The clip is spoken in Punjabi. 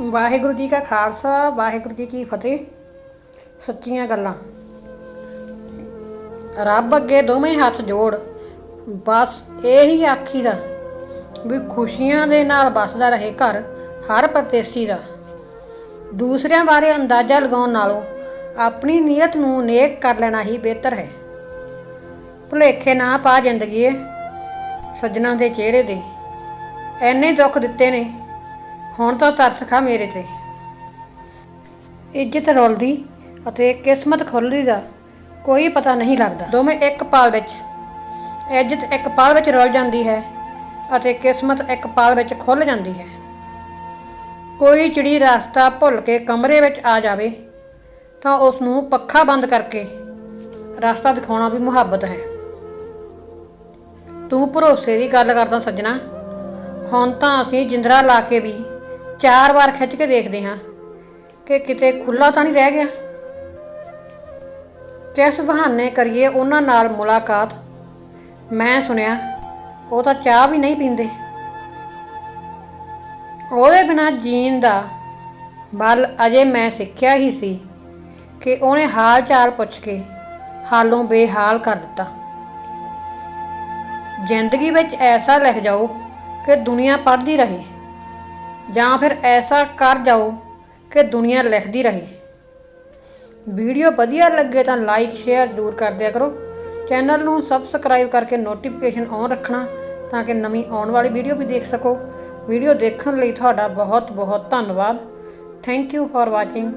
ਵਾਹਿਗੁਰੂ ਜੀ ਕਾ ਖਾਲਸਾ, ਵਾਹਿਗੁਰੂ ਜੀ ਕੀ ਫਤਿਹ। ਸੱਚੀਆਂ ਗੱਲਾਂ। ਰੱਬ ਅੱਗੇ ਦੋਵੇਂ ਹੱਥ ਜੋੜ, ਬਸ ਇਹੀ ਆਖੀ ਦਾ, ਵੀ ਖੁਸ਼ੀਆਂ ਦੇ ਨਾਲ ਵੱਸਦਾ ਰਹੇ ਘਰ, ਹਰ ਪਰਦੇਸੀ ਦਾ। ਦੂਸਰਿਆਂ ਬਾਰੇ ਅੰਦਾਜ਼ਾ ਲਗਾਉਣ ਨਾਲੋਂ ਆਪਣੀ ਨੀਅਤ ਨੂੰ ਨੇਕ ਕਰ ਲੈਣਾ ਹੀ ਬਿਹਤਰ ਹੈ। ਭੁਲੇਖੇ ਨਾ ਪਾ ਜ਼ਿੰਦਗੀਏ, ਸੱਜਣਾ ਦੇ ਚਿਹਰੇ ਦੇ ਐਨੇ ਦੁੱਖ ਦਿੱਤੇ ਨੇ ਹੁਣ ਤਾਂ ਤਰਸ ਖਾ ਮੇਰੇ ਤੇ। ਇੱਜ਼ਤ ਰੁਲਦੀ ਅਤੇ ਕਿਸਮਤ ਖੁੱਲਦੀ ਦਾ ਕੋਈ ਪਤਾ ਨਹੀਂ ਲੱਗਦਾ। ਦੋਵੇਂ ਇੱਕ ਪਲ ਵਿੱਚ। ਇੱਜ਼ਤ ਇੱਕ ਪਲ ਵਿੱਚ ਰੁਲ ਜਾਂਦੀ ਹੈ ਅਤੇ ਕਿਸਮਤ ਇੱਕ ਪਲ ਵਿੱਚ ਖੁੱਲ ਜਾਂਦੀ ਹੈ। ਕੋਈ ਚਿੜੀ ਰਸਤਾ ਭੁੱਲ ਕੇ ਕਮਰੇ ਵਿੱਚ ਆ ਜਾਵੇ ਤਾਂ ਉਸ ਨੂੰ ਪੱਖਾ ਬੰਦ ਕਰਕੇ ਰਸਤਾ ਦਿਖਾਉਣਾ ਵੀ ਮੁਹੱਬਤ ਹੈ। ਤੂੰ ਭਰੋਸੇ ਦੀ ਗੱਲ ਕਰਦਾ ਸੱਜਣਾ। ਹੁਣ ਤਾਂ ਅਸੀਂ ਜਿੰਦਰਾ ਲਾ ਕੇ ਵੀ ਚਾਰ ਵਾਰ ਖਿੱਚ ਕੇ ਦੇਖਦੇ ਹਾਂ ਕਿ ਕਿਤੇ ਖੁੱਲਾ ਤਾਂ ਨਹੀਂ ਰਹਿ ਗਿਆ। ਕਿਸ ਬਹਾਨੇ ਕਰੀਏ ਉਹਨਾਂ ਨਾਲ ਮੁਲਾਕਾਤ, ਮੈਂ ਸੁਣਿਆ, ਉਹ ਤਾਂ ਚਾਹ ਵੀ ਨਹੀਂ ਪੀਂਦੇ। ਉਹਦੇ ਬਿਨਾ ਜੀਣ ਦਾ ਬਲ ਅਜੇ ਮੈਂ ਸਿੱਖਿਆ ਹੀ ਸੀ ਕਿ ਉਹਨੇ ਹਾਲ ਚਾਲ ਪੁੱਛ ਕੇ ਹਾਲੋਂ ਬੇਹਾਲ ਕਰ ਦਿੱਤਾ। ਜ਼ਿੰਦਗੀ ਵਿੱਚ ਐਸਾ ਲਿਖ ਜਾਓ ਕਿ ਦੁਨੀਆ ਪੜ੍ਹਦੀ ਰਹੇ। ਜਾਂ ਫਿਰ ਐਸਾ ਕਰ ਜਾਓ ਕਿ ਦੁਨੀਆ ਲਿਖਦੀ ਰਹੇ। ਵੀਡੀਓ ਵਧੀਆ ਲੱਗੇ ਤਾਂ ਲਾਈਕ ਸ਼ੇਅਰ ਜ਼ਰੂਰ ਕਰ ਦਿਆ ਕਰੋ। ਚੈਨਲ ਨੂੰ ਸਬਸਕ੍ਰਾਈਬ ਕਰਕੇ ਨੋਟੀਫਿਕੇਸ਼ਨ ਔਨ ਰੱਖਣਾ ਤਾਂ ਕਿ ਨਵੀਂ ਆਉਣ ਵਾਲੀ ਵੀਡੀਓ ਵੀ ਦੇਖ ਸਕੋ। ਵੀਡੀਓ ਦੇਖਣ ਲਈ ਤੁਹਾਡਾ ਬਹੁਤ ਬਹੁਤ ਧੰਨਵਾਦ। Thank you for watching